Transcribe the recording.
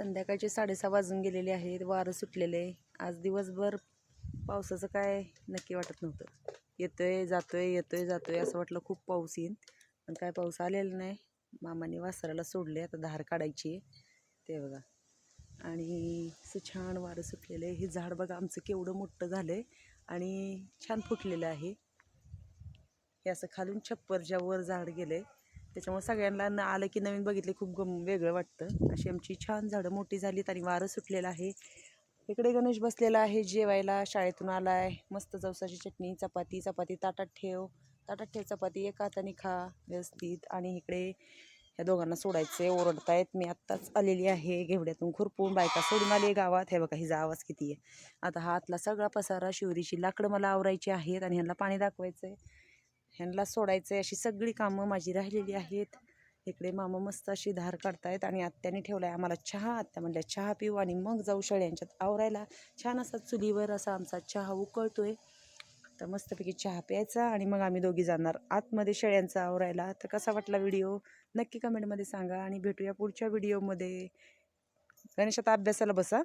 संध्याकाळचे साडेसहा वाजून गेलेले आहेत. वारं सुटलेलं आहे. आज दिवसभर पावसाचं काय नक्की वाटत नव्हतं. येतोय जातोय येतोय जातोय असं वाटलं खूप पाऊस येईन. पण काय पाऊस आलेला नाही. मामाने वासराला सोडले आता धार काढायची आहे. ते बघा. आणि असं छान वारं सुटलेलं आहे. हे झाड बघा आमचं केवढं मोठं झालं आहे आणि छान फुटलेलं आहे. हे असं खालून छप्परच्या वर झाड आहे त्याच्यामुळे सगळ्यांना न आलं की नवीन बघितले खूप गम वेगळं वाटतं. अशी आमची छान झाडं मोठी झालीत आणि वारं सुटलेलं आहे. इकडे गणेश बसलेला आहे जेवायला. शाळेतून आलाय. मस्त जवसाची चटणी चपाती. चपाती ताटात ठेव. ताटात ठेव चपाती एका हाताने खा व्यवस्थित. आणि इकडे ह्या दोघांना सोडायचे ओरडतायत. मी आत्ताच आलेली आहे घेवड्यातून खुरपून बायका सोडून आली गावात. हे बघा हिचा आवाज किती आहे आता हा आतला सगळा पसारा शिवरीची लाकडं मला आवरायची आहेत आणि ह्यांना पाणी दाखवायचं आहे ह्यांना सोडायचं आहे अशी सगळी कामं माझी राहिलेली आहेत. इकडे मामा मस्त अशी धार काढतायत आणि आत्याने ठेवला आहे आम्हाला चहा. आत्या म्हणल्या चहा पिऊ आणि मग जाऊ शेळ्यांच्यात आवरायला. छान असा चुलीवर असा आमचा चहा उकळतोय. तर मस्तपैकी चहा प्यायचा आणि मग आम्ही दोघी जाणार आतमध्ये शेळ्यांचा आवरायला. तर कसा वाटला व्हिडिओ? नक्की कमेंटमध्ये सांगा आणि भेटूया पुढच्या व्हिडिओमध्ये. गणेश आता अभ्यासाला बसा.